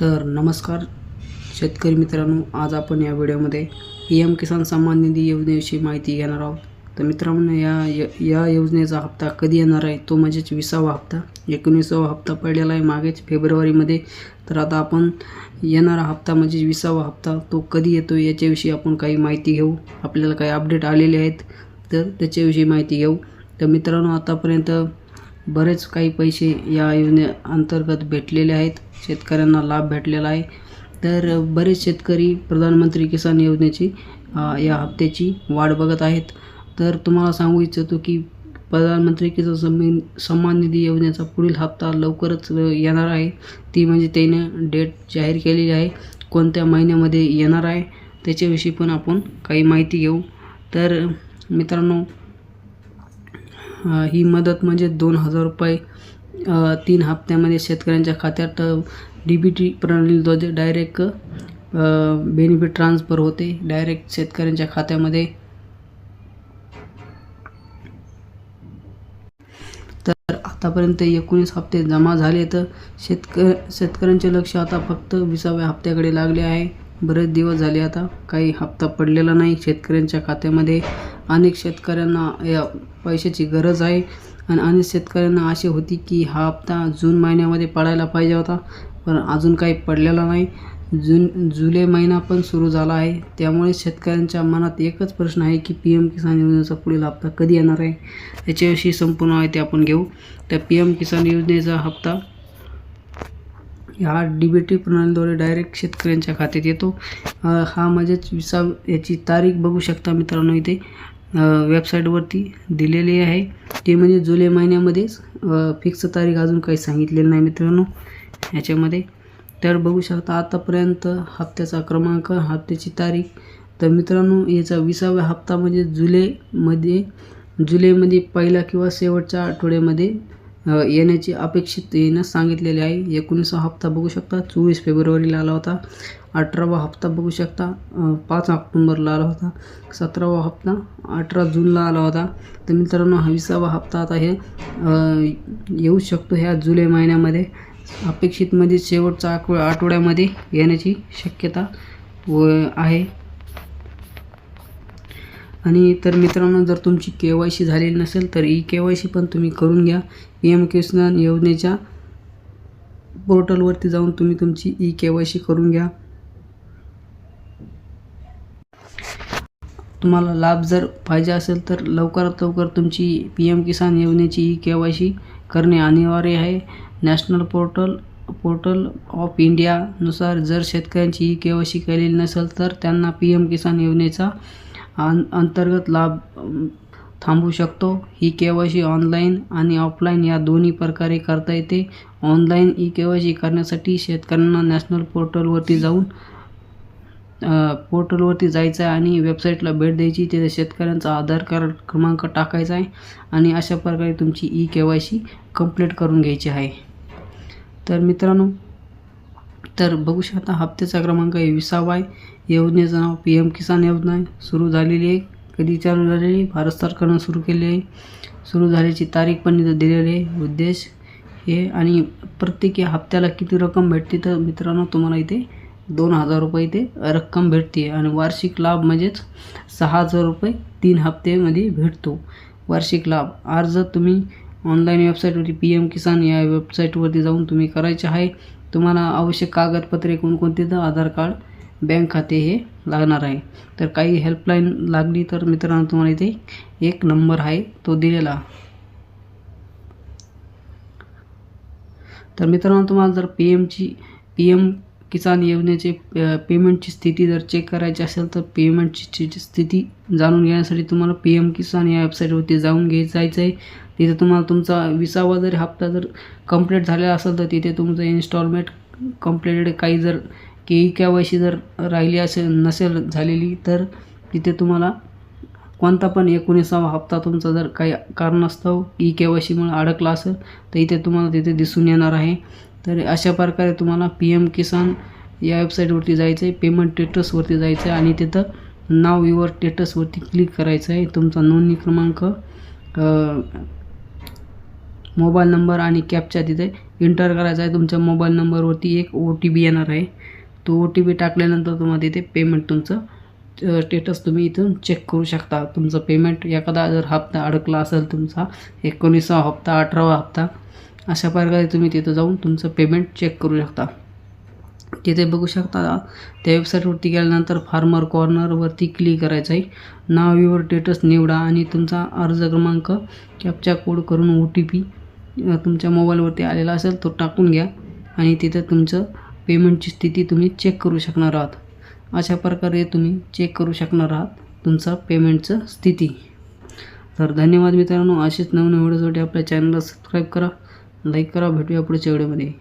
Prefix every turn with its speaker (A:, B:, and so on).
A: तर नमस्कार शेतकरी मित्रांनो आज आपण या व्हिडिओमध्ये पी एम किसान सन्मान निधी योजनेविषयी माहिती घेणार आहोत. तर मित्रांनो या य- या योजनेचा हप्ता कधी येणार आहे? तो म्हणजेच विसावा हप्ता. एकोणीसावा हप्ता पडलेला आहे मागेच फेब्रुवारीमध्ये. तर आता आपण येणारा हप्ता म्हणजे विसावा हप्ता तो कधी येतो याच्याविषयी आपण काही माहिती घेऊ. आपल्याला काही अपडेट आलेले आहेत तर त्याच्याविषयी माहिती घेऊ. तर मित्रांनो आतापर्यंत बरेच काही पैसे या योजने अंतर्गत भेटलेले आहेत. शेतकऱ्यांना लाभ भेटलेला आहे. तर बरेच शेतकरी प्रधानमंत्री किसान योजनेची या हप्त्याची वाट बघत आहेत. तर तुम्हाला सांगू इच्छितो की प्रधानमंत्री किसान सन्मान सन्मान निधी योजनेचा पुढील हप्ता लवकरच येणार आहे. ती म्हणजे त्याने डेट जाहीर केलेली आहे. कोणत्या महिन्यामध्ये येणार आहे त्याच्याविषयी पण आपण काही माहिती घेऊ. तर मित्रांनो ही मदत म्हणजे दोन हजार रुपये तीन हप्त्यामध्ये शेतकऱ्यांच्या खात्यात डी बी टी प्रणालीद्वारे डायरेक्ट बेनिफिट ट्रान्सफर होते. डायरेक्ट शेतकऱ्यांच्या खात्यामध्ये. तर आतापर्यंत एकोणीस हप्ते जमा झाले तर शेतक शेतकऱ्यांचे लक्ष आता फक्त विसाव्या हप्त्याकडे लागले आहे. बरेच दिवस झाले आता. काही हप्ता पडलेला नाही. शेतकऱ्यांच्या खात्यामध्ये अनेक शेतकऱ्यांना या पैशाची गरज आहे. आणि अनेक शेतकऱ्यांना अशी होती की हा हप्ता जून महिन्यामध्ये पडायला पाहिजे होता. पण अजून काही पडलेला नाही. जून जुलै महिना पण सुरू झाला आहे. त्यामुळे शेतकऱ्यांच्या मनात एकच प्रश्न आहे की पी एम किसान योजनेचा पुढील हप्ता कधी येणार आहे? याच्याविषयी संपूर्ण माहिती आपण घेऊ. त्या पी एम किसान योजनेचा हप्ता हा डी बी टी प्रणालीद्वारे डायरेक्ट शेतकऱ्यांच्या खात्यात येतो. हा म्हणजेच विसा याची तारीख बघू शकता मित्रांनो इथे. वेबसाईटवरती दिलेली आहे. ते म्हणजे जुलै महिन्यामध्येच फिक्स तारीख अजून काही सांगितलेली नाही मित्रांनो याच्यामध्ये. तर बघू शकता आतापर्यंत हप्त्याचा क्रमांक हप्त्याची तारीख. तर मित्रांनो याचा विसावा हप्ता म्हणजे जुलैमध्ये जुलैमध्ये पहिला किंवा शेवटच्या आठवड्यामध्ये येण्याची अपेक्षित येणं सांगितलेली आहे. एकोणीसावा हप्ता बघू शकता. चोवीस फेब्रुवारीला आला होता. अठरावा हप्ता बघू शकता. पाच ऑक्टोंबरला आला होता. सतरावा हप्ता अठरा जूनला आला होता. तर मित्रांनो हा विसावा हप्ता आता हे येऊ शकतो ह्या जुलै महिन्यामध्ये. अपेक्षितमध्ये शेवटचा आठव आठवड्यामध्ये येण्याची शक्यता व आहे. आणि तर मित्रांनो जर तुमची के वाय सी झालेली नसेल तर ई के वाय सी पण तुम्ही करून घ्या. पी एम किसान योजनेच्या पोर्टलवरती जाऊन तुम्ही तुमची ई के वाय सी करून घ्या. तुम्हाला लाभ जर पाहिजे असेल तर लवकरात लवकर तुमची पी एम किसान योजनेची ई के वाय सी करणे अनिवार्य आहे. नॅशनल पोर्टल पोर्टल ऑफ इंडियानुसार जर शेतकऱ्यांची ई के वाय सी केलेली नसेल तर त्यांना पी एम किसान योजनेचा अं अंतर्गत लाभ थांबू शकतो. ही के वाय सी ऑनलाईन आणि ऑफलाईन या दोन्ही प्रकारे करता येते. Online E K Y C करण्यासाठी शेतकऱ्यांना नॅशनल पोर्टलवरती जाऊन पोर्टलवरती जायचं आहे आणि वेबसाईटला भेट द्यायची. तिथे शेतकऱ्यांचा आधार कार्ड क्रमांक टाकायचा आहे आणि अशा प्रकारे तुमची E K Y C complete करून घ्यायची आहे. तर मित्रांनो तर बघू शकता हप्त्याचा क्रमांक आहे विसावा आहे योजनेचं नाव पी एम किसान योजना आहे. सुरू झालेली आहे. कधी चालू झालेली भारत सरकारनं सुरू केली आहे. सुरू झाल्याची तारीख पण इथं दिलेली आहे. उद्देश हे आणि प्रत्येकी हप्त्याला किती रक्कम भेटते तर मित्रांनो तुम्हाला इथे दोन हजार रुपये इथे रक्कम भेटते. आणि वार्षिक लाभ म्हणजेच सहा हजार रुपये तीन हप्त्यामध्ये भेटतो. वार्षिक लाभ. अर्ज तुम्ही ऑनलाईन वेबसाईटवरती पी एम किसान या वेबसाईटवरती जाऊन तुम्ही करायचे आहे. तुम्हाला आवश्यक कागदपत्रे कोणकोणती तर आधार कार्ड बँक खाते हे लागणार आहे. तर काही हेल्पलाईन लागली तर मित्रांनो तुम्हाला इथे एक नंबर आहे तो दिलेला. तर मित्रांनो तुम्हाला जर पी एमची पी एम किसान योजनेचे पेमेंटची स्थिती जर चेक करायची असेल तर पेमेंटची स्थिती जाणून घेण्यासाठी तुम्हाला पी एम किसान या वेबसाईटवरती जाऊन घे जायचं आहे. तिथे तुम्हाला तुमचा विसावा जर हप्ता जर कंप्लीट झालेला असेल तर तिथे तुमचं इन्स्टॉलमेंट कंप्लीटेड काही जर के ई के जर राहिली असेल नसेल झालेली तर तिथे तुम्हाला कोणता पण एकोणीसावा हप्ता तुमचा जर काही कारणास्तव ई के वाय सीमुळे अडकला असेल तर इथे तुम्हाला तिथे दिसून येणार आहे. तर अशा प्रकारे तुम्हाला पी एम किसान या वेबसाईटवरती जायचं आहे पेमेंट स्टेटसवरती जायचं आहे आणि तिथं नाव युवर स्टेटसवरती क्लिक करायचं आहे. तुमचा नोंदणी क्रमांक मोबाईल नंबर आणि कॅपच्या तिथे इंटर करायचा आहे. तुमच्या मोबाईल नंबरवरती एक ओ टी पी येणार आहे. तो ओ टी पी टाकल्यानंतर तुम्हाला तिथे पेमेंट तुमचं स्टेटस तुम्ही इथून चेक करू शकता. तुमचं पेमेंट एखादा जर हप्ता अडकला असेल तुमचा एकोणीसावा हप्ता अठरावा हप्ता अशा प्रकारे तुम्ही तिथं जाऊन तुमचं पेमेंट चेक करू शकता. तिथे बघू शकता त्या वेबसाईटवरती गेल्यानंतर फार्मर कॉर्नरवरती क्लिक करायचं आहे. नाव युवर स्टेटस निवडा आणि तुमचा अर्ज क्रमांक कॅपचा कोड करून ओ टी पी तुमच्या मोबाईलवरती आलेला असेल तो टाकून घ्या आणि तिथं तुमचं पेमेंटची स्थिती तुम्ही चेक करू शकणार आहात. अशा प्रकारे तुम्ही चेक करू शकणार आहात तुमचा पेमेंटचं स्थिती. तर धन्यवाद मित्रांनो. असेच नवनवीन व्हिडिओसाठी आपल्या चॅनलला सबस्क्राईब करा लाईक करा भेटूया पुढच्या व्हिडिओमध्ये